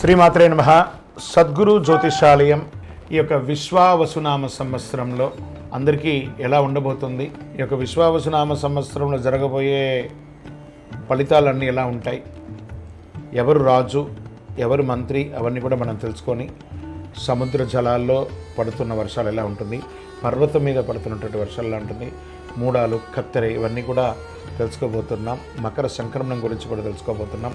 శ్రీమాత్రే నమ. సద్గురు జ్యోతిషాలయం ఈ యొక్క విశ్వావసునామ సంవత్సరంలో అందరికీ ఎలా ఉండబోతుంది? ఈ యొక్క విశ్వావసునామ సంవత్సరంలో జరగబోయే ఫలితాలన్నీ ఎలా ఉంటాయి? ఎవరు రాజు ఎవరు మంత్రి అవన్నీ కూడా మనం తెలుసుకొని సముద్ర జలాల్లో పడుతున్న వర్షాలు ఎలా ఉంటుంది? పర్వతం మీద పడుతున్నటువంటి వర్షాలు ఎలా ఉంటుంది? మూడాలు కత్తెర ఇవన్నీ కూడా తెలుసుకోబోతున్నాం. మకర సంక్రమణం గురించి కూడా తెలుసుకోబోతున్నాం.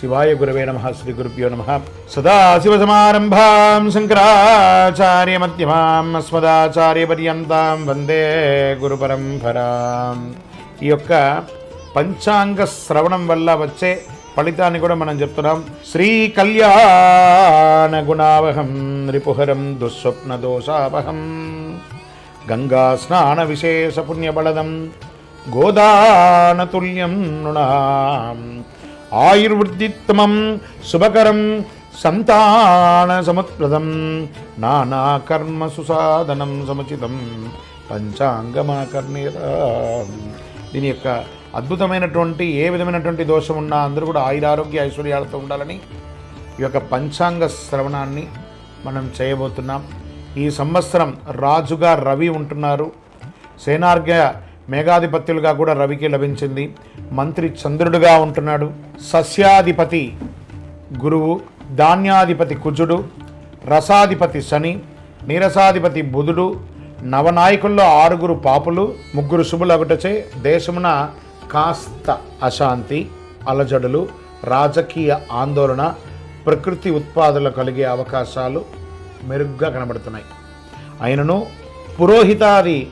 శివాయ గురవే నమ శ్రీ గురుభ్యో నమ. సదాశివసమారంభాం శంకరాచార్య అస్మదాచార్యపర్యంతం వందే గురు పరంపరాం ఈ యొక్క పంచాంగ శ్రవణం వల్ల వచ్చే ఫలితాన్ని కూడా మనం చెప్తున్నాం. శ్రీ కళ్యాణ గుణావహం రిపుహరం దుస్వప్న దోషావహం గంగా స్నాన విశేష పుణ్యబలదం గోదానతుల్యం నృణాం ఆయుర్వృద్ధిత్తమం శుభకరం సంతాన సముత్ప్రదం నానాకర్మ సుసాధనం సముచితం పంచాంగమాకర్ణీరా దీని యొక్క అద్భుతమైనటువంటి ఏ విధమైనటువంటి దోషం ఉన్నా అందరూ కూడా ఆయురారోగ్య ఐశ్వర్యాలతో ఉండాలని ఈ యొక్క పంచాంగ శ్రవణాన్ని మనం చేయబోతున్నాం. ఈ సంవత్సరం రాజుగా రవి ఉంటున్నారు. సేనార్ఘ్య మేఘాధిపత్యులుగా కూడా రవికి లభించింది. మంత్రి చంద్రుడుగా ఉంటున్నాడు. సస్యాధిపతి గురువు ధాన్యాధిపతి కుజుడు రసాధిపతి శని నీరసాధిపతి బుధుడు నవనాయకుల్లో ఆరుగురు పాపులు ముగ్గురు శుభులగుటచే దేశమున కాస్త అశాంతి అలజడులు రాజకీయ ఆందోళన ప్రకృతి ఉత్పాదనలు కలిగే అవకాశాలు మెరుగ్గా కనబడుతున్నాయి. అయినను పురోహితాది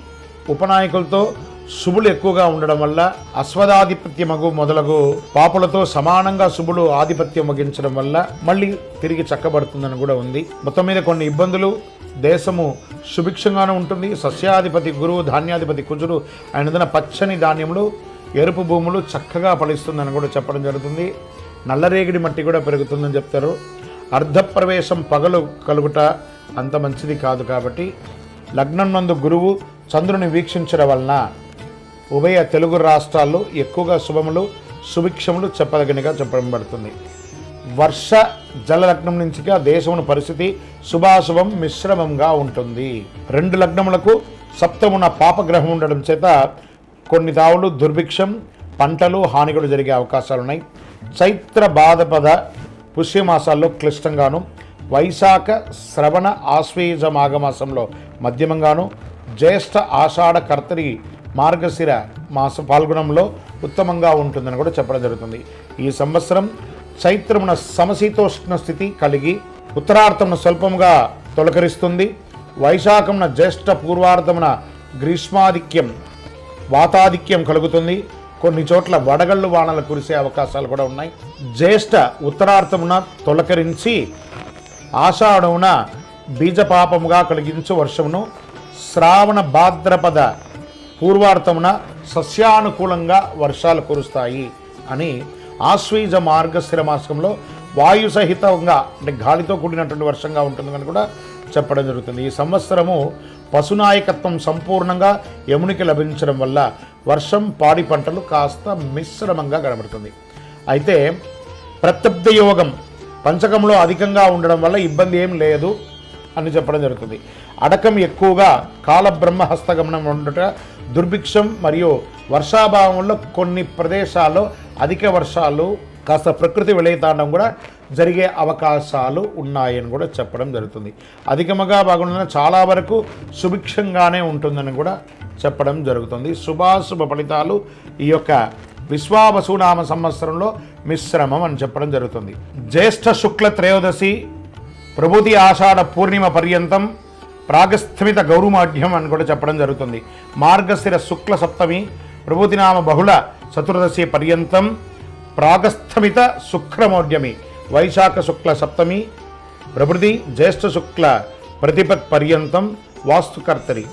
ఉపనాయకులతో శుభులు ఎక్కువగా ఉండడం వల్ల అశ్వదాధిపత్యమగు మొదలగు పాపులతో సమానంగా శుభులు ఆధిపత్యం వహించడం వల్ల మళ్ళీ తిరిగి చక్కబడుతుందని కూడా ఉంది. మొత్తం మీద కొన్ని ఇబ్బందులు. దేశము సుభిక్షంగానే ఉంటుంది. సస్యాధిపతి గురువు ధాన్యాధిపతి కుజుడు ఆయన పచ్చని ధాన్యములు ఎరుపు భూములు చక్కగా ఫలిస్తుందని కూడా చెప్పడం జరుగుతుంది. నల్లరేగిడి మట్టి కూడా పెరుగుతుందని చెప్తారు. అర్ధప్రవేశం పగలు కలుగుట అంత మంచిది కాదు కాబట్టి లగ్నం నందు గురువు చంద్రుని వీక్షించడం వలన ఉభయ తెలుగు రాష్ట్రాల్లో ఎక్కువగా శుభములు సుభిక్షములు చెప్పదగినగా చెప్పబడుతుంది. వర్ష జల లగ్నం నుంచిగా దేశమున పరిస్థితి శుభాశుభం మిశ్రమంగా ఉంటుంది. రెండు లగ్నములకు సప్తమున పాపగ్రహం ఉండడం చేత కొన్ని దావులు దుర్భిక్షం పంటలు హానిಗಳು జరిగే అవకాశాలున్నాయి. చైత్ర బాధపద పుష్యమాసాల్లో క్లిష్టంగాను వైశాఖ శ్రవణ ఆశ్వేజ మాఘమాసంలో మధ్యమంగాను జ్యేష్ఠ ఆషాఢ కర్తరి మార్గశిర మాస పాల్గొనంలో ఉత్తమంగా ఉంటుందని కూడా చెప్పడం జరుగుతుంది. ఈ సంవత్సరం చైత్రమున సమశీతోష్ణ స్థితి కలిగి ఉత్తరార్థమున స్వల్పంగా తొలకరిస్తుంది. వైశాఖమున జ్యేష్ఠ పూర్వార్థమున గ్రీష్మాధిక్యం వాతాధిక్యం కలుగుతుంది. కొన్ని చోట్ల వడగళ్ళు వానలు కురిసే అవకాశాలు కూడా ఉన్నాయి. జ్యేష్ఠ ఉత్తరార్థమున తొలకరించి ఆషాఢమున బీజపాపముగా కలిగించు వర్షమును శ్రావణ భాద్రపద పూర్వార్థమున సస్యానుకూలంగా వర్షాలు కురుస్తాయి అని ఆశ్వీజ మార్గశిర మాసంలో వాయు సహితంగా అంటే గాలితో కూడినటువంటి వర్షంగా ఉంటుంది అని కూడా చెప్పడం జరుగుతుంది. ఈ సంవత్సరము పశునాయకత్వం సంపూర్ణంగా యమునికి లభించడం వల్ల వర్షం పాడి పంటలు కాస్త మిశ్రమంగా కనబడుతుంది. అయితే ప్రత్యబ్ద యోగం పంచకంలో అధికంగా ఉండడం వల్ల ఇబ్బంది ఏం లేదు అని చెప్పడం జరుగుతుంది. అడకం ఎక్కువగా కాలబ్రహ్మ హస్తగమనం ఉండుట దుర్భిక్షం మరియు వర్షాభావంలో కొన్ని ప్రదేశాల్లో అధిక వర్షాలు కాస్త ప్రకృతి విలయతాండం కూడా జరిగే అవకాశాలు ఉన్నాయని కూడా చెప్పడం జరుగుతుంది. అధికముగా బాగుండదని చాలా వరకు సుభిక్షంగానే ఉంటుందని కూడా చెప్పడం జరుగుతుంది. శుభాశుభ ఫలితాలు ఈ యొక్క విశ్వావసునామ సంవత్సరంలో మిశ్రమం అని చెప్పడం జరుగుతుంది. జ్యేష్ఠ శుక్ల త్రయోదశి ప్రభుతి ఆషాఢ పూర్ణిమ పర్యంతం ప్రాగస్థమిత గౌరుమాఢ్యం అని కూడా చెప్పడం జరుగుతుంది. మార్గశిర శుక్ల సప్తమి ప్రభుతినామ బహుళ చతుర్దశి పర్యంతం ప్రాగస్థమిత శుక్రమౌఢ్యమి వైశాఖ శుక్ల సప్తమి ప్రభృతి జ్యేష్ఠ శుక్ల ప్రతిపత్ పర్యంతం వాస్తుకర్తరి.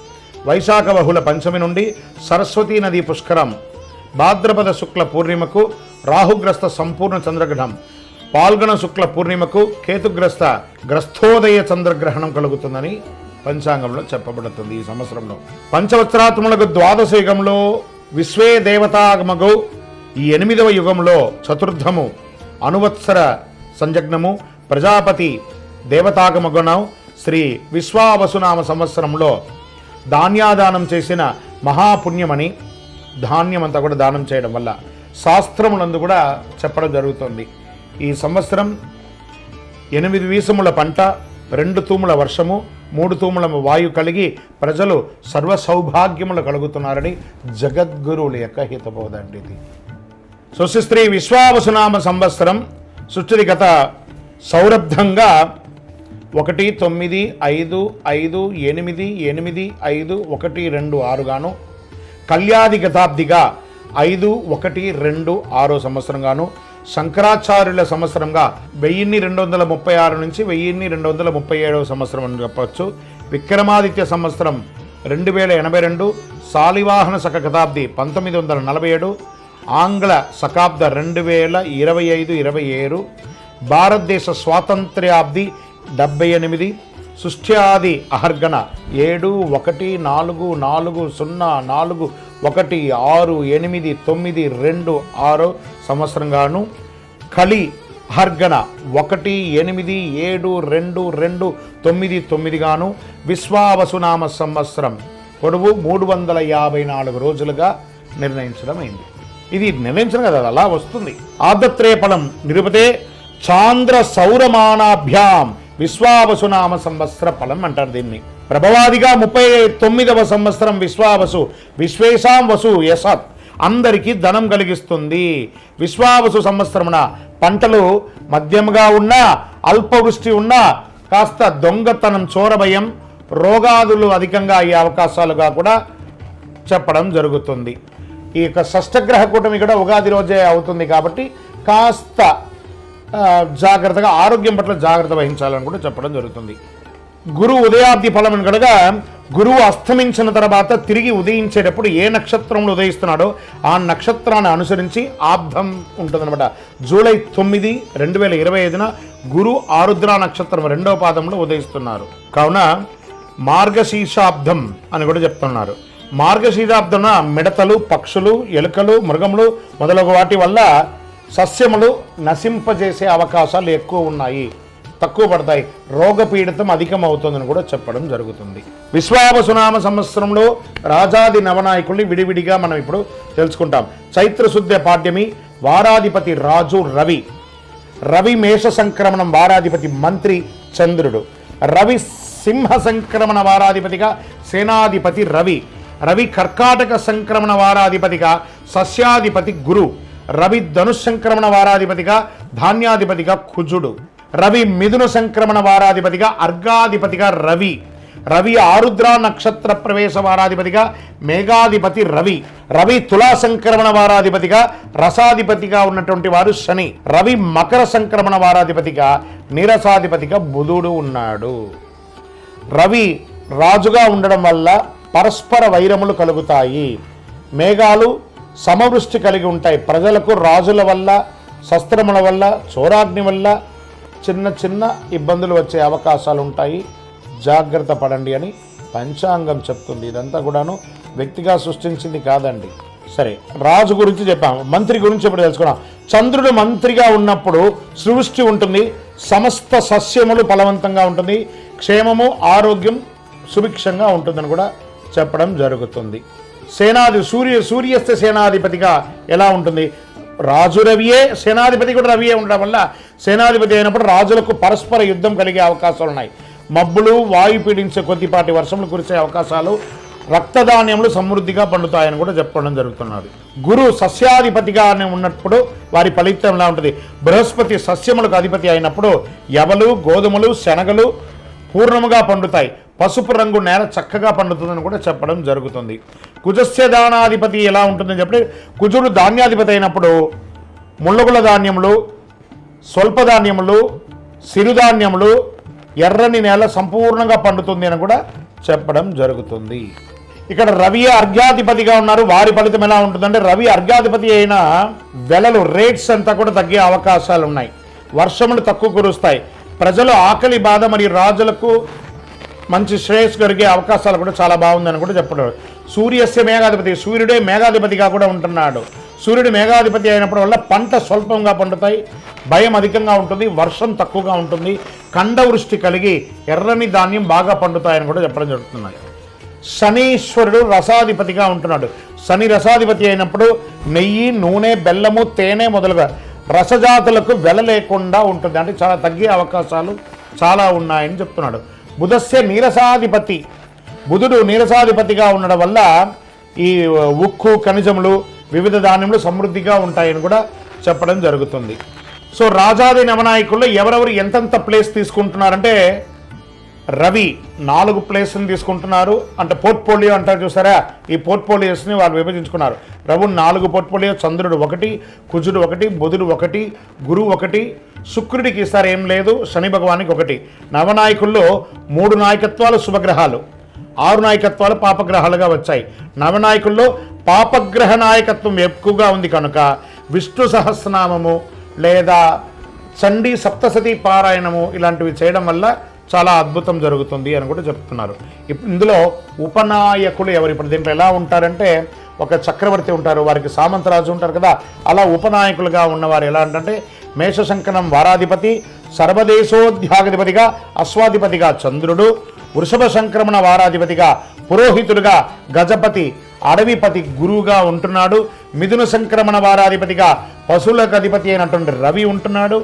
వైశాఖ బహుళ పంచమి నుండి సరస్వతీ నది పుష్కరం భాద్రపద శుక్ల పూర్ణిమకు రాహుగ్రస్త సంపూర్ణ చంద్రగ్రహణం పాల్గొన శుక్ల పూర్ణిమకు కేతుగ్రస్త గ్రస్థోదయ చంద్రగ్రహణం కలుగుతుందని పంచాంగంలో చెప్పబడుతుంది ఈ సంవత్సరంలో. పంచవత్సరాత్మలకు ద్వాదశ యుగంలో విశ్వే దేవతాగమగు ఈ ఎనిమిదవ యుగంలో చతుర్థము అనువత్సర సంజగ్నము ప్రజాపతి దేవతాగమగుణం శ్రీ విశ్వావసునామ సంవత్సరంలో ధాన్యాదానం చేసిన మహాపుణ్యమని ధాన్యం అంతా కూడా దానం చేయడం వల్ల శాస్త్రములందు కూడా చెప్పడం జరుగుతుంది. ఈ సంవత్సరం ఎనిమిది వీసముల పంట రెండు తూముల వర్షము మూడు తూముల వాయు కలిగి ప్రజలు సర్వ సౌభాగ్యములు కలుగుతున్నారని జగద్గురువుల యొక్క హితబోధండి ఇది. సుశిస్త్రీ విశ్వావసునామ సంవత్సరం సుస్థితి గత సౌరబ్ధంగా ఒకటి తొమ్మిది ఐదు ఐదు ఎనిమిది ఎనిమిది ఐదు ఒకటి రెండు ఆరుగాను కళ్యాది గతాబ్దిగా ఐదు ఒకటి రెండు ఆరో సంవత్సరంగాను శంకరాచార్యుల సంవత్సరంగా వెయ్యిన్ని రెండు వందల ముప్పై ఆరు నుంచి వెయ్యిన్ని రెండు వందల ముప్పై ఏడవ సంవత్సరం అని చెప్పవచ్చు విక్రమాదిత్య సంవత్సరం రెండు వేల ఎనభై రెండు శాలివాహన శక శతాబ్ది పంతొమ్మిది వందల నలభై ఏడు ఆంగ్ల శకాబ్ద రెండు వేల ఇరవై ఐదు ఇరవై ఏడు భారతదేశ స్వాతంత్ర్యాబ్ది డెబ్బై ఎనిమిది సృష్ట్యాది అహర్గణ ఏడు ఒకటి నాలుగు నాలుగు సున్నా నాలుగు ఒకటి ఆరు ఎనిమిది తొమ్మిది రెండు ఆరు సంవత్సరంగాను కలి హర్గణ ఒకటి ఎనిమిది ఏడు రెండు రెండు తొమ్మిది తొమ్మిదిగాను విశ్వావసునామ సంవత్సరం పొడవు మూడు వందల యాభై నాలుగు రోజులుగా నిర్ణయించడం అయింది. ఇది నిర్ణయించడం కదా అలా వస్తుంది. ఆదత్రేయ నిరుపతే చాంద్ర సౌరమానాభ్యాం విశ్వావసునామ సంవత్సర ఫలం అంటారు దీన్ని. ప్రభవాదిగా ముప్పై తొమ్మిదవ సంవత్సరం విశ్వావసు విశ్వేశాం వసు యసత్. అందరికీ ధనం కలిగిస్తుంది. విశ్వావసు సంవత్సరమున పంటలు మధ్యముగా ఉన్నా అల్పవృష్టి ఉన్నా కాస్త దొంగతనం చోరభయం రోగాదులు అధికంగా అయ్యే అవకాశాలుగా కూడా చెప్పడం జరుగుతుంది. ఈ యొక్క షష్టగ్రహ కూటమి కూడా ఉగాది రోజే అవుతుంది కాబట్టి కాస్త జాగ్రత్తగా ఆరోగ్యం పట్ల జాగ్రత్త వహించాలని కూడా చెప్పడం జరుగుతుంది. గురు ఉదయాబ్ది ఫలం కనుక గురువు అస్తమించిన తర్వాత తిరిగి ఉదయించేటప్పుడు ఏ నక్షత్రంలో ఉదయిస్తున్నాడో ఆ నక్షత్రాన్ని అనుసరించి ఆబ్దం ఉంటుందన్నమాట. జూలై తొమ్మిది రెండు వేల ఇరవై ఐదున గురు ఆరుద్ర నక్షత్రం రెండవ పాదంలో ఉదయిస్తున్నారు. కావున మార్గశీర్షాబ్దం అని కూడా చెప్తున్నారు. మార్గశీర్షాబ్దన మిడతలు పక్షులు ఎలుకలు మృగములు మొదలగు వాటి వల్ల సస్యములు నశింపజేసే అవకాశాలు ఎక్కువ ఉన్నాయి. తక్కువ పడతాయి. రోగపీడితం అధికం అవుతుందని కూడా చెప్పడం జరుగుతుంది. విశ్వావసునామ సంవత్సరంలో రాజాది నవనాయకుల్ని విడివిడిగా మనం ఇప్పుడు తెలుసుకుంటాం. చైత్రశుద్ధ పాడ్యమి వారాధిపతి రాజు రవి. రవి మేష సంక్రమణం వారాధిపతి మంత్రి చంద్రుడు. రవి సింహ సంక్రమణ వారాధిపతిగా సేనాధిపతి రవి. రవి కర్కాటక సంక్రమణ వారాధిపతిగా సస్యాధిపతి గురు. రవి ధనుష్ సంక్రమణ వారాధిపతిగా ధాన్యాధిపతిగా కుజుడు. రవి మిథున సంక్రమణ వారాధిపతిగా అర్ఘాధిపతిగా రవి. రవి ఆరుద్ర నక్షత్ర ప్రవేశ వారాధిపతిగా మేఘాధిపతి రవి. రవి తులా సంక్రమణ వారాధిపతిగా రసాధిపతిగా ఉన్నటువంటి వారు శని. రవి మకర సంక్రమణ వారాధిపతిగా నీరసాధిపతిగా బుధుడు ఉన్నాడు. రవి రాజుగా ఉండడం వల్ల పరస్పర వైరములు కలుగుతాయి. మేఘాలు సమవృష్టి కలిగి ఉంటాయి. ప్రజలకు రాజుల వల్ల శస్త్రముల వల్ల చోరాగ్ని వల్ల చిన్న చిన్న ఇబ్బందులు వచ్చే అవకాశాలు ఉంటాయి జాగ్రత్త పడండి అని పంచాంగం చెప్తుంది. ఇదంతా కూడాను వ్యక్తిగా సృష్టించింది కాదండి. సరే రాజు గురించి చెప్పాము మంత్రి గురించి ఇప్పుడు తెలుసుకున్నాం. చంద్రుడు మంత్రిగా ఉన్నప్పుడు సృష్టి ఉంటుంది. సమస్త సస్యములు ఫలవంతంగా ఉంటుంది. క్షేమము ఆరోగ్యం సుభిక్షంగా ఉంటుందని కూడా చెప్పడం జరుగుతుంది. సేనాధి సూర్య సూర్యస్త సేనాధిపతిగా ఎలా ఉంటుంది? రాజు రవియే సేనాధిపతి కూడా రవియే ఉండడం వల్ల సేనాధిపతి అయినప్పుడు రాజులకు పరస్పర యుద్ధం కలిగే అవకాశాలు ఉన్నాయి. మబ్బులు వాయు పీడించే కొద్దిపాటి వర్షములు కురిసే అవకాశాలు రక్తధాన్యములు సమృద్ధిగా పండుతాయని కూడా చెప్పడం జరుగుతున్నది. గురు సస్యాధిపతిగా ఉన్నప్పుడు వారి ఫలితం ఎలా ఉంటుంది? బృహస్పతి సస్యములకు అధిపతి అయినప్పుడు ఎవలు గోధుమలు శనగలు పూర్ణముగా పండుతాయి. పసుపు రంగు నేల చక్కగా పండుతుందని కూడా చెప్పడం జరుగుతుంది. కుజస్య దానాధిపతి ఎలా ఉంటుందని చెప్పి కుజుడు ధాన్యాధిపతి అయినప్పుడు ముళ్ళగుల ధాన్యములు స్వల్ప ధాన్యములు సిరుధాన్యములు ఎర్రని నేల సంపూర్ణంగా పండుతుంది అని కూడా చెప్పడం జరుగుతుంది. ఇక్కడ రవి అర్ఘ్యాధిపతిగా ఉన్నారు. వారి ఫలితం ఎలా ఉంటుందంటే రవి అర్ఘ్యాధిపతి అయిన వెలలు రేట్స్ అంతా కూడా తగ్గే అవకాశాలు ఉన్నాయి వర్షములు తక్కువ కురుస్తాయి. ప్రజలు ఆకలి బాధ మరియు రాజులకు మంచి శ్రేయస్సు కలిగే అవకాశాలు కూడా చాలా బాగుందని కూడా చెప్పడం సూర్యస్య మేఘాధిపతి సూర్యుడే మేఘాధిపతిగా కూడా ఉంటున్నాడు. సూర్యుడు మేఘాధిపతి అయినప్పుడు వల్ల పంట స్వల్పంగా పండుతాయి భయం అధికంగా ఉంటుంది వర్షం తక్కువగా ఉంటుంది కండవృష్టి కలిగి ఎర్రని ధాన్యం బాగా పండుతాయని కూడా చెప్పడం జరుగుతున్నాయి శనీశ్వరుడు రసాధిపతిగా ఉంటున్నాడు. శని రసాధిపతి అయినప్పుడు నెయ్యి నూనె బెల్లము తేనె మొదలుగా రసజాతులకు వెల లేకుండా ఉంటుంది. అంటే చాలా తగ్గే అవకాశాలు చాలా ఉన్నాయని చెప్తున్నాడు. బుధస్య నీరసాధిపతి. బుధుడు నీరసాధిపతిగా ఉండడం వల్ల ఈ ఉక్కు ఖనిజములు వివిధ ధాన్యములు సమృద్ధిగా ఉంటాయని కూడా చెప్పడం జరుగుతుంది. సో రాజాది నవనాయకుల్లో ఎవరెవరు ఎంతెంత ప్లేస్ తీసుకుంటున్నారంటే రవి నాలుగు ప్లేస్ని తీసుకుంటున్నారు. అంటే పోర్ట్ఫోలియో అంటారు చూసారా? ఈ పోర్ట్ఫోలియోస్ని వాళ్ళు విభజించుకున్నారు. రవి నాలుగు పోర్ట్ఫోలియో చంద్రుడు ఒకటి కుజుడు ఒకటి బుధుడు ఒకటి గురువు ఒకటి శుక్రుడికి ఈసారి ఏం లేదు శని భగవానికి ఒకటి. నవనాయకుల్లో మూడు నాయకత్వాలు శుభగ్రహాలు ఆరు నాయకత్వాలు పాపగ్రహాలుగా వచ్చాయి. నవనాయకుల్లో పాపగ్రహ నాయకత్వం ఎక్కువగా ఉంది కనుక విష్ణు సహస్రనామము లేదా చండీ సప్తసతి పారాయణము ఇలాంటివి చేయడం వల్ల చాలా అద్భుతం జరుగుతుంది అని కూడా చెప్తున్నారు. ఇప్పుడు ఇందులో ఉపనాయకులు ఎవరు? ఇప్పుడు దీంట్లో ఎలా ఉంటారంటే ఒక చక్రవర్తి ఉంటారు వారికి సామంతరాజు ఉంటారు కదా అలా ఉపనాయకులుగా ఉన్నవారు ఎలా అంటే మేషశంకనం వారాధిపతి సర్వదేశోధ్యాగధిపతిగా అశ్వాధిపతిగా చంద్రుడు వృషభ సంక్రమణ వారాధిపతిగా పురోహితుడుగా గజపతి అడవిపతి గురువుగా ఉంటున్నాడు మిథున సంక్రమణ వారాధిపతిగా పశువులకు అధిపతి అయినటువంటి రవి ఉంటున్నాడు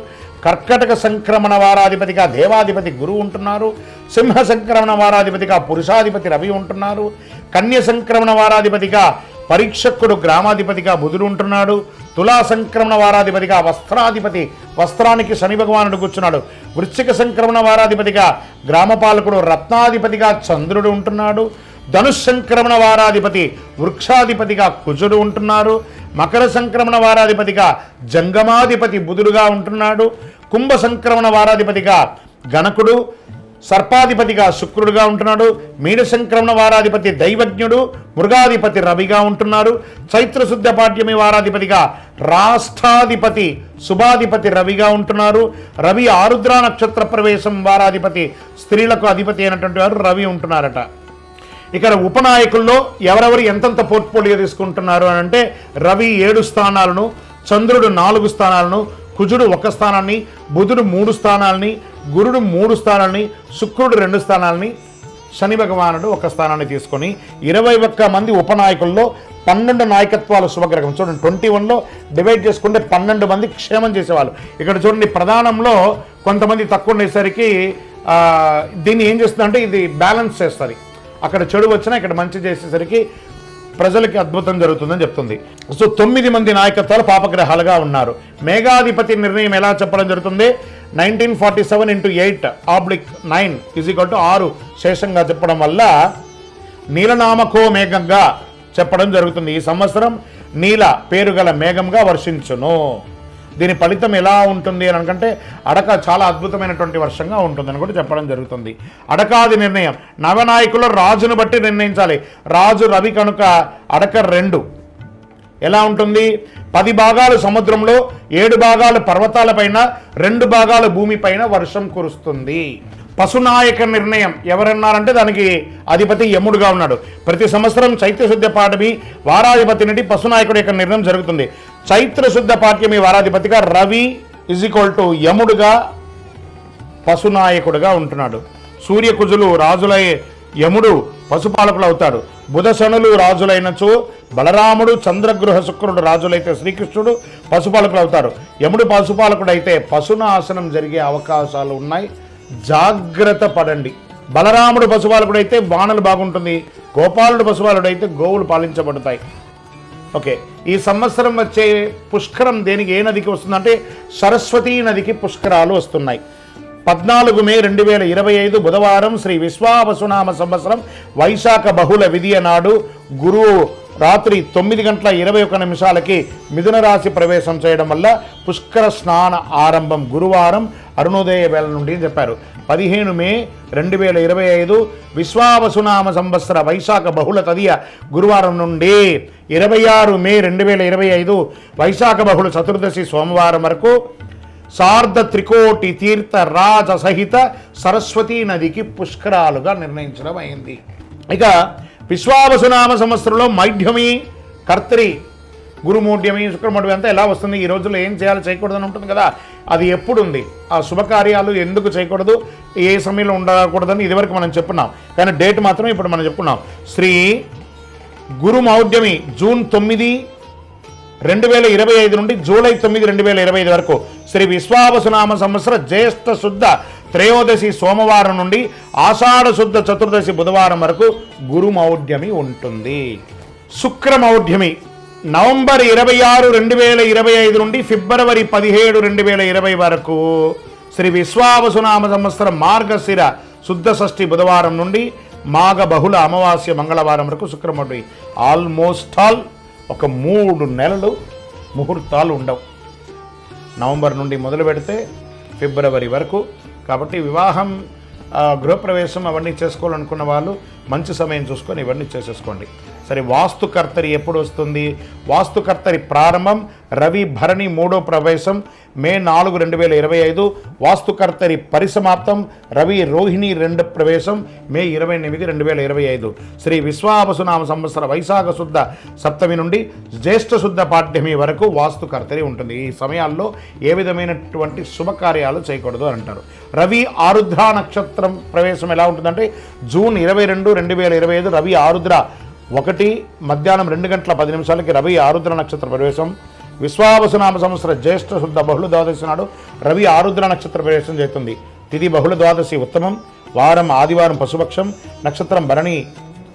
కర్కటక సంక్రమణ వారాధిపతిగా దేవాధిపతి గురువు ఉంటున్నారు. సింహ సంక్రమణ వారాధిపతిగా పురుషాధిపతి రవి ఉంటున్నారు. కన్య సంక్రమణ వారాధిపతిగా పరీక్షకుడు గ్రామాధిపతిగా బుధుడు ఉంటున్నాడు. తులా సంక్రమణ వారాధిపతిగా వస్త్రాధిపతి వస్త్రానికి శని భగవానుడు కూర్చున్నాడు. వృశ్చిక సంక్రమణ వారాధిపతిగా గ్రామపాలకుడు రత్నాధిపతిగా చంద్రుడు ఉంటున్నాడు. ధనుష్ సంక్రమణ వారాధిపతి వృక్షాధిపతిగా కుజుడు ఉంటున్నారు. మకర సంక్రమణ వారాధిపతిగా జంగమాధిపతి బుధుడుగా ఉంటున్నాడు. కుంభ సంక్రమణ వారాధిపతిగా గణకుడు సర్పాధిపతిగా శుక్రుడుగా ఉంటున్నాడు మీడ సంక్రమణ వారాధిపతి దైవజ్ఞుడు మృగాధిపతి రవిగా ఉంటున్నారు చైత్రశుద్ధ పాఠ్యమి వారాధిపతిగా రాష్ట్రాధిపతి శుభాధిపతి రవిగా ఉంటున్నారు రవి ఆరుద్ర నక్షత్ర ప్రవేశం వారాధిపతి స్త్రీలకు అధిపతి అయినటువంటి వారు రవి ఉంటున్నారట. ఇక్కడ ఉపనాయకుల్లో ఎవరెవరు ఎంతెంత పోర్ట్ఫోలియో తీసుకుంటున్నారు అని అంటే రవి ఏడు స్థానాలను చంద్రుడు నాలుగు స్థానాలను కుజుడు ఒక స్థానాన్ని బుధుడు మూడు స్థానాలని గురుడు మూడు స్థానాలని శుక్రుడు రెండు స్థానాలని శని భగవానుడు ఒక స్థానాన్ని తీసుకొని ఇరవై ఒక్క మంది ఉపనాయకుల్లో పన్నెండు నాయకత్వాలు శుభగ్రహం. చూడండి ట్వంటీ వన్లో డివైడ్ చేసుకుంటే పన్నెండు మంది క్షేమం చేసేవాళ్ళు. ఇక్కడ చూడండి ప్రధానంలో కొంతమంది తక్కువ ఉండేసరికి దీన్ని ఏం చేస్తుందంటే ఇది బ్యాలెన్స్ చేస్తుంది. అక్కడ చెడు వచ్చినా ఇక్కడ మంచి చేసేసరికి ప్రజలకి అద్భుతం జరుగుతుందని చెప్తుంది. సో తొమ్మిది మంది నాయకత్వాలు పాపగ్రహాలుగా ఉన్నారు. మేఘాధిపతి నిర్ణయం ఎలా చెప్పడం జరుగుతుంది? Nineteen forty seven into eight oblique nine is equal to ఆరు శేషంగా చెప్పడం వల్ల నీలనామకో మేఘంగా చెప్పడం జరుగుతుంది. ఈ సంవత్సరం నీల పేరు గల మేఘంగా వర్షించును. దీని ఫలితం ఎలా ఉంటుంది అని అనుకంటే అడక చాలా అద్భుతమైనటువంటి వర్షంగా ఉంటుందని కూడా చెప్పడం జరుగుతుంది. అడకాది నిర్ణయం. నవనాయకులు రాజును బట్టి నిర్ణయించాలి. రాజు రవి కనుక అడక రెండు. ఎలా ఉంటుంది? పది భాగాలు సముద్రంలో ఏడు భాగాలు పర్వతాలపైన రెండు భాగాలు భూమిపైన వర్షం కురుస్తుంది. పశునాయక నిర్ణయం. ఎవరన్నారంటే దానికి అధిపతి యముడుగా ఉన్నాడు. ప్రతి సంవత్సరం చైత్రశుద్ధ పాఠమి వారాధిపతి నుండి పశునాయకుడి యొక్క నిర్ణయం జరుగుతుంది. చైత్రశుద్ధ పాఠ్యమి వారాధిపతిగా రవి ఇజ్ ఈక్వల్ టు యముడుగా పశునాయకుడుగా ఉంటున్నాడు. సూర్యకుజులు రాజులై యముడు పశుపాలకులు అవుతాడు బుధశనులు రాజులైనచు బలరాముడు చంద్రగృహ శుక్రుడు రాజులైతే శ్రీకృష్ణుడు పశుపాలకులు అవుతారు. యముడు పశుపాలకుడైతే పశునాశనం జరిగే అవకాశాలు ఉన్నాయి. జాగ్రత్త పడండి. బలరాముడు పశుపాలకుడైతే వానలు బాగుంటుంది. గోపాలుడు పశుపాలుడు అయితే గోవులు పాలించబడతాయి. ఓకే. ఈ సంవత్సరం వచ్చే పుష్కరం దేనికి ఏ నదికి వస్తుందంటే సరస్వతీ నదికి పుష్కరాలు వస్తున్నాయి. పద్నాలుగు మే రెండు వేల ఇరవై ఐదు బుధవారం శ్రీ విశ్వావసునామ సంవత్సరం వైశాఖ బహుళ విధియ నాడు గురువు రాత్రి తొమ్మిది గంటల ఇరవై ఒక నిమిషాలకి మిథున రాశి ప్రవేశం చేయడం వల్ల పుష్కర స్నాన ఆరంభం గురువారం అరుణోదయ వేళ నుండి అని చెప్పారు. పదిహేను మే రెండు వేల ఇరవై ఐదు విశ్వావసునామ సంవత్సర వైశాఖ బహుళ తదియ గురువారం నుండి ఇరవై ఆరు మే రెండు వేల ఇరవై ఐదు వైశాఖ బహుళ చతుర్దశి సోమవారం వరకు సార్ధ త్రికోటి తీర్థ రాజ సహిత సరస్వతీ నదికి పుష్కరాలుగా నిర్ణయించడం అయింది. ఇక విశ్వావసునామ సంవత్సరంలో మైఢ్యమి కర్తరి గురుమూఢ్యమి శుక్రమూఢ్యం అంతా ఎలా వస్తుంది? ఈ రోజుల్లో ఏం చేయాలి? చేయకూడదని ఉంటుంది కదా. అది ఎప్పుడు ఉంది ఆ శుభకార్యాలు ఎందుకు చేయకూడదు? ఏ సమయంలో ఉండకూడదని ఇదివరకు మనం చెప్పున్నాం. కానీ డేట్ మాత్రం ఇప్పుడు మనం చెప్పుకున్నాం. శ్రీ గురుమౌఢ్యమి జూన్ తొమ్మిది రెండు వేల ఇరవై ఐదు నుండి జూలై తొమ్మిది రెండు వేల ఇరవై ఐదు వరకు. శ్రీ విశ్వావసునామ సంవత్సర జ్యేష్ఠ శుద్ధ త్రయోదశి సోమవారం నుండి ఆషాఢ శుద్ధ చతుర్దశి బుధవారం వరకు గురుమౌఢ్యమి ఉంటుంది. శుక్రమౌఢ్యమి నవంబర్ ఇరవై ఆరు రెండు వేల ఇరవై ఐదు నుండి ఫిబ్రవరి పదిహేడు రెండు వేల ఇరవై వరకు శ్రీ విశ్వావసునామ సంవత్సరం మార్గశిర శుద్ధ షష్ఠి బుధవారం నుండి మాఘ బహుళ అమావాస్య మంగళవారం వరకు శుక్రమౌఢి ఆల్మోస్ట్ ఆల్ ఒక మూడు నెలలు ముహూర్తాలు ఉండవు. నవంబర్ నుండి మొదలు పెడితే ఫిబ్రవరి వరకు. కాబట్టి వివాహం గృహప్రవేశం అవన్నీ చేసుకోవాలనుకున్న వాళ్ళు మంచి సమయం చూసుకొని ఇవన్నీ చేసేసుకోండి. సరే వాస్తుకర్తరి ఎప్పుడు వస్తుంది? వాస్తుకర్తరి ప్రారంభం రవి భరణి మూడో ప్రవేశం మే నాలుగు రెండు వేల ఇరవై ఐదు. వాస్తుకర్తరి పరిసమాప్తం రవి రోహిణి రెండు ప్రవేశం మే ఇరవై ఎనిమిది రెండు వేల ఇరవై ఐదు. శ్రీ విశ్వావసునామ సంవత్సర వైశాఖ శుద్ధ సప్తమి నుండి జ్యేష్ఠ శుద్ధ పాఠ్యమి వరకు వాస్తుకర్తరి ఉంటుంది. ఈ సమయాల్లో ఏ విధమైనటువంటి శుభకార్యాలు చేయకూడదు అని అంటారు. రవి ఆరుద్ర నక్షత్రం ప్రవేశం ఎలా ఉంటుందంటే జూన్ ఇరవై రెండు రెండు వేల ఇరవై ఐదు రవి ఆరుద్ర ఒకటి మధ్యాహ్నం రెండు గంటల పది నిమిషాలకి రవి ఆరుద్ర నక్షత్ర ప్రవేశం. విశ్వావసునామ సంవత్సర జ్యేష్ఠ శుద్ధ బహుళ ద్వాదశి నాడు రవి ఆరుద్ర నక్షత్ర ప్రవేశం చేస్తుంది. తిది బహుళ ద్వాదశి ఉత్తమం. వారం ఆదివారం పశుపక్షం. నక్షత్రం భరణి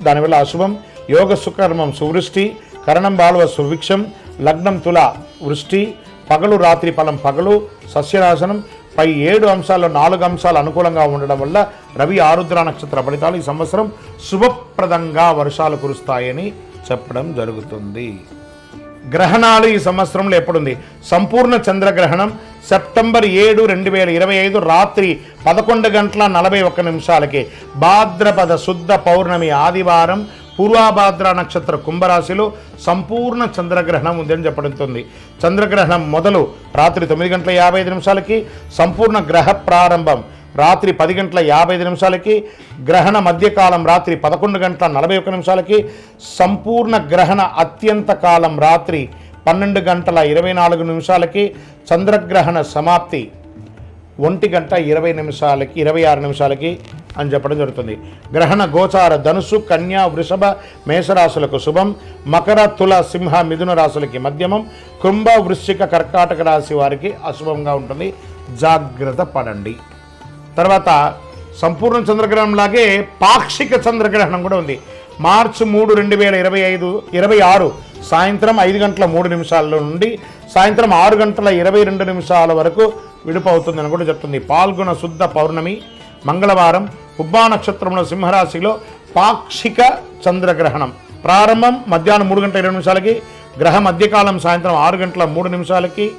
దానివల్ల అశుభం. యోగ సుకర్మం సువృష్టి. కరణం బాలవ సువిక్షం లగ్నం తుల వృష్టి. పగలు రాత్రి ఫలం పగలు. సస్యనాశనం. పై ఏడు అంశాల్లో నాలుగు అంశాలు అనుకూలంగా ఉండడం వల్ల రవి ఆరుద్ర నక్షత్ర ఫలితాలు ఈ సంవత్సరం శుభప్రదంగా వర్షాలు కురుస్తాయని చెప్పడం జరుగుతుంది. గ్రహణాలు ఈ సంవత్సరంలో ఎప్పుడుంది? సంపూర్ణ చంద్రగ్రహణం సెప్టెంబర్ ఏడు రెండు వేల ఇరవై ఐదు రాత్రి పదకొండు గంటల నలభై ఒక్క నిమిషాలకి. భాద్రపద శుద్ధ పౌర్ణమి ఆదివారం పూర్వాభాద్ర నక్షత్ర కుంభరాశిలో సంపూర్ణ చంద్రగ్రహణం ఉందని చెప్పబడుతుంది. చంద్రగ్రహణం మొదలు రాత్రి తొమ్మిది గంటల యాభై ఐదు నిమిషాలకి సంపూర్ణ గ్రహ ప్రారంభం రాత్రి పది గంటల యాభై ఐదు నిమిషాలకి గ్రహణ మధ్యకాలం రాత్రి పదకొండు గంటల నలభై ఒక్క నిమిషాలకి సంపూర్ణ గ్రహణ అత్యంత కాలం రాత్రి పన్నెండు గంటల ఇరవై నాలుగు నిమిషాలకి చంద్రగ్రహణ సమాప్తి ఒంటి గంట ఇరవై నిమిషాలకి ఇరవై ఆరు నిమిషాలకి అని చెప్పడం జరుగుతుంది. గ్రహణ గోచార ధనుసు కన్యా వృషభ మేషరాశులకు శుభం. మకర తుల సింహ మిథున రాశులకి మధ్యమం. కుంభ వృశ్చిక కర్కాటక రాశి వారికి అశుభంగా ఉంటుంది. జాగ్రత్త పడండి. తర్వాత సంపూర్ణ చంద్రగ్రహణం లాగే పాక్షిక చంద్రగ్రహణం కూడా ఉంది. మార్చి మూడు రెండు వేల ఇరవై ఐదు ఇరవై ఆరు సాయంత్రం ఐదు గంటల మూడు నిమిషాల నుండి సాయంత్రం ఆరు గంటల ఇరవై రెండు నిమిషాల వరకు విడుపవుతుందని కూడా చెప్తుంది. పాల్గొన శుద్ధ పౌర్ణమి. మంగళవారం ఉబ్బా నక్షత్రంలో సింహరాశిలో పాక్షిక చంద్రగ్రహణం. ప్రారంభం మధ్యాహ్నం మూడు గంటల ఇరవై నిమిషాలకి గ్రహ మధ్యకాలం సాయంత్రం ఆరు గంటల మూడు నిమిషాలకి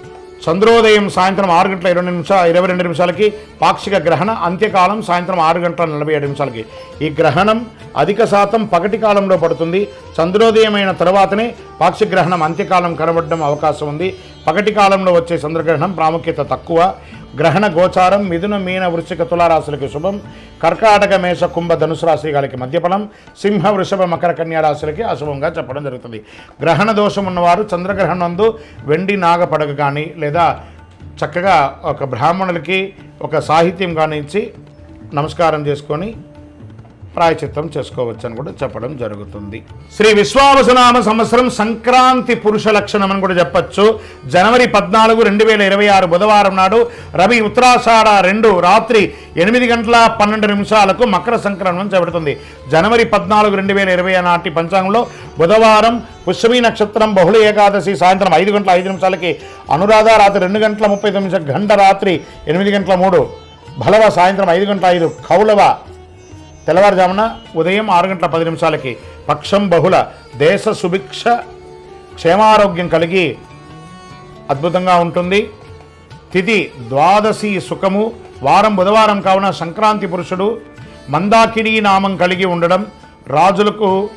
చంద్రోదయం సాయంత్రం ఆరు గంటల ఇరవై నిమిషాల ఇరవై రెండు నిమిషాలకి పాక్షిక గ్రహణ అంత్యకాలం సాయంత్రం ఆరు గంటల నలభై ఏడు నిమిషాలకి. ఈ గ్రహణం అధిక శాతం పగటి కాలంలో పడుతుంది. చంద్రోదయం అయిన తర్వాతనే పాక్షిక గ్రహణం అంత్యకాలం కనబడడం అవకాశం ఉంది. పగటి కాలంలో వచ్చే చంద్రగ్రహణం ప్రాముఖ్యత తక్కువ. గ్రహణ గోచారం మిథున మీన వృశ్చిక తులారాశులకి శుభం కర్కాటక మేష కుంభ ధనుసు రాశి గారికి మధ్యఫలం సింహ వృషభ మకర కన్యా రాశులకి అశుభంగా చెప్పడం జరుగుతుంది. గ్రహణ దోషం ఉన్నవారు చంద్రగ్రహణం నందు వెండి నాగ పడగ కానీ లేదా చక్కగా ఒక బ్రాహ్మణులకి ఒక సాహిత్యం కానీ ఇచ్చి నమస్కారం చేసుకొని ప్రాయచిత్తం చేసుకోవచ్చు అని కూడా చెప్పడం జరుగుతుంది. శ్రీ విశ్వావసనామ సంవత్సరం సంక్రాంతి పురుష లక్షణం అని కూడా చెప్పచ్చు. జనవరి పద్నాలుగు రెండు వేల ఇరవై ఆరు బుధవారం నాడు రవి ఉత్తరాషాఢ రెండు రాత్రి ఎనిమిది గంటల పన్నెండు నిమిషాలకు మకర సంక్రమణం చేపడుతుంది జనవరి పద్నాలుగు రెండు వేల ఇరవై నాటి పంచాంగంలో బుధవారం పుష్యమి నక్షత్రం బహుళ ఏకాదశి సాయంత్రం ఐదు గంటల ఐదు నిమిషాలకి అనురాధ రాత్రి రెండు గంటల ముప్పై తొమ్మిది గంట రాత్రి ఎనిమిది గంటల మూడు భలవ సాయంత్రం ఐదు గంటల ఐదు కౌలవ తెల్లవారుజామున ఉదయం ఆరు గంటల పది నిమిషాలకి పక్షం బహుళ దేశ సుభిక్ష క్షేమారోగ్యం కలిగి అద్భుతంగా ఉంటుంది. తిథి ద్వాదశి సుఖము. వారం బుధవారం కావున సంక్రాంతి పురుషుడు మందాకిని నామం కలిగి ఉండడం రాజులకు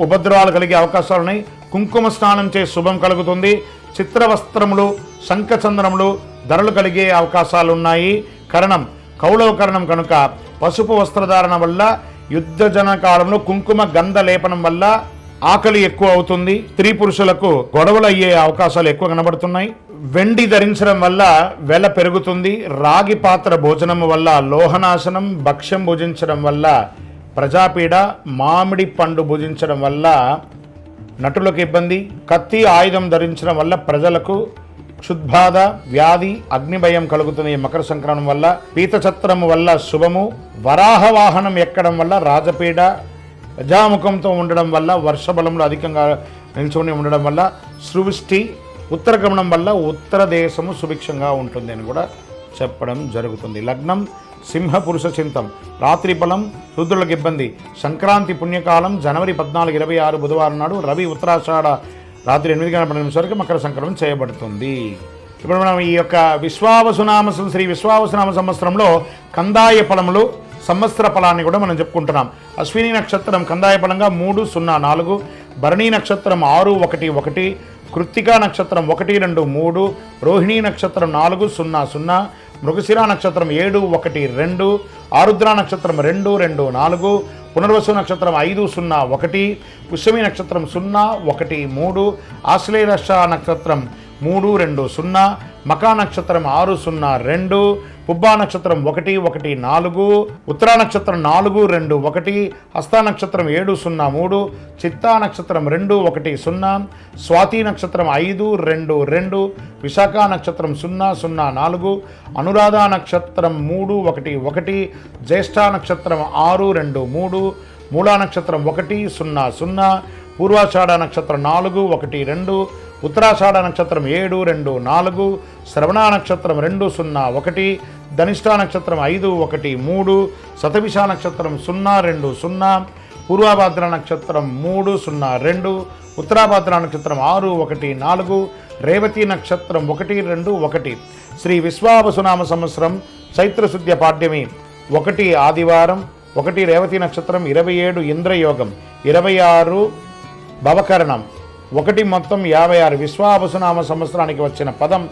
ఉపద్రవాలు కలిగే అవకాశాలు ఉన్నాయి. కుంకుమ స్నానం చే శుభం కలుగుతుంది. చిత్రవస్త్రములు శంఖచంద్రములు ధరలు కలిగే అవకాశాలు ఉన్నాయి. కరణం కౌళవకరణం కనుక పసుపు వస్త్రధారణ వల్ల యుద్ధజన కాలంలో కుంకుమ గంధ లేపనం వల్ల ఆకలి ఎక్కువ అవుతుంది. స్త్రీ పురుషులకు గొడవలు అయ్యే అవకాశాలు ఎక్కువ కనబడుతున్నాయి. వెండి ధరించడం వల్ల వెల పెరుగుతుంది. రాగి పాత్ర భోజనం వల్ల లోహనాశనం భక్ష్యం భుజించడం వల్ల ప్రజాపీడ మామిడి పండు భుజించడం వల్ల నటులకు ఇబ్బంది. కత్తి ఆయుధం ధరించడం వల్ల ప్రజలకు క్షుద్బాధ వ్యాధి అగ్నిభయం కలుగుతుంది ఈ మకర సంక్రమణం వల్ల పీతచత్రము వల్ల శుభము వరాహ వాహనం ఎక్కడం వల్ల రాజపీడ ప్రజాముఖంతో ఉండడం వల్ల వర్షబలంలో అధికంగా నిల్చుని ఉండడం వల్ల సృష్టి ఉత్తర గమనం వల్ల ఉత్తర దేశము సుభిక్షంగా ఉంటుంది అని కూడా చెప్పడం జరుగుతుంది. లగ్నం సింహ పురుష చింతం రాత్రి బలం రుద్రులకు ఇబ్బంది సంక్రాంతి పుణ్యకాలం జనవరి పద్నాలుగు ఇరవై ఆరు బుధవారం నాడు రవి ఉత్తరాషాఢ రాత్రి ఎనిమిది గంటల పన్నెండు నిమిషాలకి మకర సంక్రమణం చేయబడుతుంది. ఇప్పుడు మనం ఈ యొక్క విశ్వావసునామ సం- శ్రీ విశ్వావసునామ సంవత్సరంలో కందాయ ఫలములు సంవత్సర ఫలాన్ని కూడా మనం చెప్పుకుంటున్నాం. అశ్విని నక్షత్రం కందాయ ఫలంగా మూడు సున్నా నాలుగు భరణి నక్షత్రం ఆరు ఒకటి ఒకటి కృత్తికా నక్షత్రం ఒకటి రెండు మూడు రోహిణీ నక్షత్రం నాలుగు సున్నా సున్నా మృగశిర నక్షత్రం ఏడు ఒకటి రెండు ఆరుద్ర నక్షత్రం రెండు రెండు నాలుగు పునర్వసు నక్షత్రం ఐదు సున్నా ఒకటి పుష్యమి నక్షత్రం సున్నా ఒకటి మూడు ఆశ్లేష నక్షత్రం మూడు రెండు సున్నా మకా నక్షత్రం ఆరు సున్నా రెండు పుబ్బా నక్షత్రం ఒకటి ఒకటి నాలుగు ఉత్తరా నక్షత్రం నాలుగు రెండు ఒకటి హస్తా నక్షత్రం ఏడు సున్నా మూడు చిత్తా నక్షత్రం రెండు ఒకటి సున్నా స్వాతి నక్షత్రం ఐదు రెండు రెండు విశాఖ నక్షత్రం సున్నా సున్నా నాలుగు అనురాధ నక్షత్రం మూడు ఒకటి ఒకటి జ్యేష్ఠ నక్షత్రం ఆరు రెండు మూడు మూలా నక్షత్రం ఒకటి సున్నా సున్నా పూర్వాషాఢ నక్షత్రం నాలుగు ఒకటి రెండు ఉత్తరాషాఢ నక్షత్రం ఏడు రెండు నాలుగు శ్రవణ నక్షత్రం రెండు సున్నా ఒకటి ధనిష్టా నక్షత్రం ఐదు ఒకటి మూడు శతభిష నక్షత్రం సున్నా రెండు సున్నా పూర్వభాద్ర నక్షత్రం మూడు సున్నా రెండు ఉత్తరాభాద్ర నక్షత్రం ఆరు ఒకటి నాలుగు రేవతి నక్షత్రం ఒకటి రెండు ఒకటి. శ్రీ విశ్వావసునామ సంవత్సరం చైత్రశుద్ధ్య పాడ్యమి. ఒకటి ఆదివారం ఒకటి రేవతి నక్షత్రం ఇరవై ఏడు ఇంద్రయోగం. ఇరవై ఆరు భవకరణం. ఒకటి మొత్తం యాభై ఆరు విశ్వాభసునామ సంవత్సరానికి వచ్చిన పదం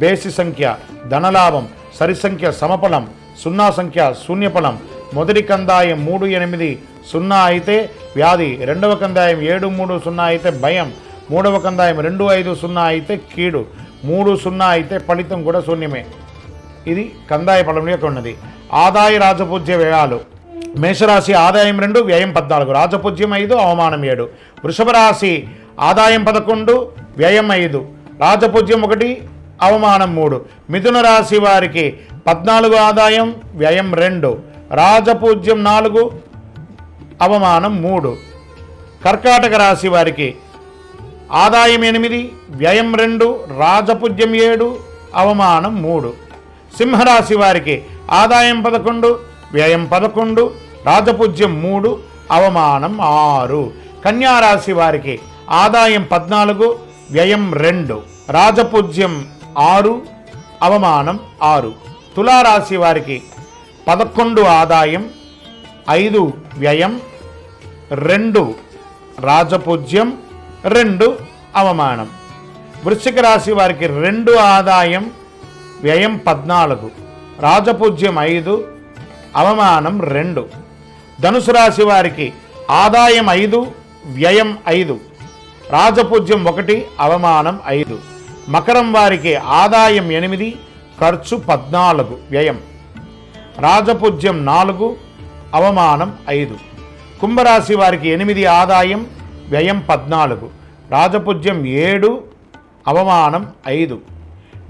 బేసి సంఖ్య ధనలాభం సరి సంఖ్య సమఫలం సున్నా సంఖ్య శూన్యఫలం మొదటి కందాయం మూడు ఎనిమిది సున్నా అయితే వ్యాధి రెండవ కందాయం ఏడు మూడు సున్నా అయితే భయం మూడవ కందాయం రెండు ఐదు సున్నా అయితే కీడు మూడు సున్నా అయితే ఫలితం కూడా శూన్యమే. ఇది కందాయ ఫలం యొక్క ఉన్నది. ఆదాయ రాజపూజ్య వ్యయాలు. మేషరాశి ఆదాయం రెండు వ్యయం పద్నాలుగు. రాజపూజ్యం ఐదు అవమానం ఏడు. వృషభ రాశి ఆదాయం పదకొండు వ్యయం ఐదు. రాజపూజ్యం ఒకటి అవమానం మూడు. మిథున రాశి వారికి పద్నాలుగు ఆదాయం వ్యయం రెండు. రాజపూజ్యం నాలుగు అవమానం మూడు. కర్కాటక రాశి వారికి ఆదాయం ఎనిమిది వ్యయం రెండు రాజపూజ్యం ఏడు అవమానం మూడు. సింహరాశి వారికి ఆదాయం పదకొండు వ్యయం పదకొండు రాజపుజ్యం మూడు అవమానం ఆరు. కన్యారాశి వారికి ఆదాయం పద్నాలుగు వ్యయం రెండు రాజపుజ్యం ఆరు అవమానం ఆరు. తులారాశి వారికి పదకొండు ఆదాయం ఐదు వ్యయం రెండు రాజపూజ్యం రెండు అవమానం. వృశ్చిక రాశి వారికి రెండు ఆదాయం వ్యయం పద్నాలుగు రాజపూజ్యం ఐదు అవమానం రెండు. ధనుసు రాశి వారికి ఆదాయం ఐదు వ్యయం ఐదు. రాజపూజ్యం ఒకటి అవమానం ఐదు. మకరం వారికి ఆదాయం ఎనిమిది ఖర్చు పద్నాలుగు వ్యయం. రాజపూజ్యం నాలుగు అవమానం ఐదు. కుంభరాశి వారికి ఎనిమిది ఆదాయం వ్యయం పద్నాలుగు. రాజపూజ్యం ఏడు అవమానం ఐదు.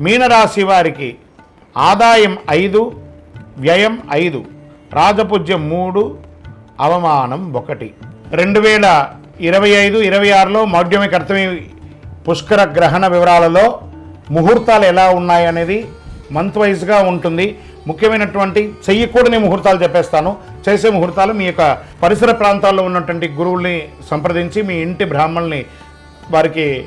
మీనరాశి వారికి ఆదాయం ఐదు వ్యయం ఐదు. రాజపూజ్యం మూడు అవమానం ఒకటి. రెండు వేల ఇరవై ఐదు ఇరవై ఆరులో మౌఢ్యమి కర్తమి పుష్కర గ్రహణ వివరాలలో ముహూర్తాలు ఎలా ఉన్నాయనేది మంత్ వైజ్గా ఉంటుంది. ముఖ్యమైనటువంటి చెయ్యకూడని ముహూర్తాలు చెప్పేస్తాను. చేసే ముహూర్తాలు మీ యొక్క పరిసర ప్రాంతాల్లో ఉన్నటువంటి గురువుల్ని సంప్రదించి మీ ఇంటి బ్రాహ్మణుల్ని వారికి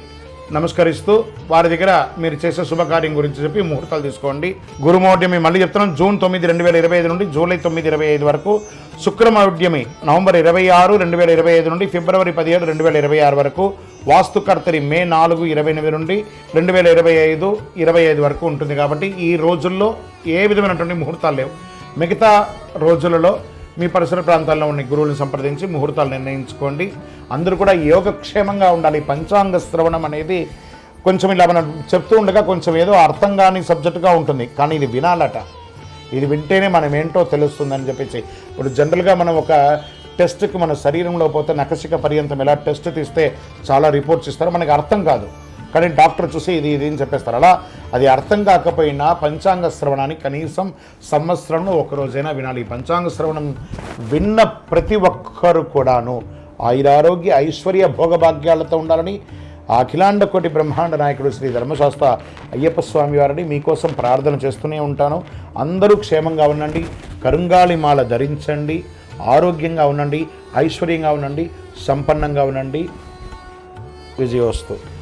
నమస్కరిస్తూ వారి దగ్గర మీరు చేసే శుభకార్యం గురించి చెప్పి ముహూర్తాలు తీసుకోండి. గురుమౌఢ్యమి మళ్ళీ చెప్తున్నాం. జూన్ తొమ్మిది రెండు వేల ఇరవై ఐదు నుండి జూలై తొమ్మిది ఇరవై ఐదు వరకు శుక్రమౌఢ్యమి నవంబర్ ఇరవై ఆరు రెండు వేల ఇరవై ఐదు నుండి ఫిబ్రవరి పదిహేడు రెండు వేల ఇరవై ఆరు వరకు వాస్తుకర్తరి మే నాలుగు ఇరవై ఎనిమిది నుండి రెండు వేల ఇరవై ఐదు ఇరవై ఐదు వరకు ఉంటుంది. కాబట్టి ఈ రోజుల్లో ఏ విధమైనటువంటి ముహూర్తాలు లేవు. మిగతా రోజులలో మీ పరిసర ప్రాంతాల్లో ఉన్న గురువులను సంప్రదించి ముహూర్తాలు నిర్ణయించుకోండి. అందరూ కూడా యోగక్షేమంగా ఉండాలి. పంచాంగ శ్రవణం అనేది కొంచెం ఇలా మనం చెప్తూ ఉండగా కొంచెం ఏదో అర్థం కాని సబ్జెక్టుగా ఉంటుంది. కానీ ఇది వినాలట. ఇది వింటేనే మనం ఏంటో తెలుస్తుందని చెప్పేసి. ఇప్పుడు జనరల్గా మనం ఒక టెస్ట్కి మన శరీరంలో పోతే నకసిక పర్యంతం ఎలా టెస్ట్ తీస్తే చాలా రిపోర్ట్స్ ఇస్తారు. మనకి అర్థం కాదు. కానీ డాక్టర్ చూసి ఇది ఇది అని చెప్పేస్తారు. అలా అది అర్థం కాకపోయినా పంచాంగ శ్రవణాన్ని కనీసం సంవత్సరంలో ఒక రోజైనా వినాలి. పంచాంగ శ్రవణం విన్న ప్రతి ఒక్కరు కూడాను ఆయురారోగ్య ఐశ్వర్య భోగభాగ్యాలతో ఉండాలని అఖిలాండ కోటి బ్రహ్మాండ నాయకుడు శ్రీ ధర్మశాస్త్ర అయ్యప్ప స్వామి వారిని మీకోసం ప్రార్థన చేస్తూనే ఉంటాను. అందరూ క్షేమంగా ఉండండి. కరుంగాళి మాల ధరించండి. ఆరోగ్యంగా ఉండండి. ఐశ్వర్యంగా ఉండండి. సంపన్నంగా ఉండండి. విజయోస్తు.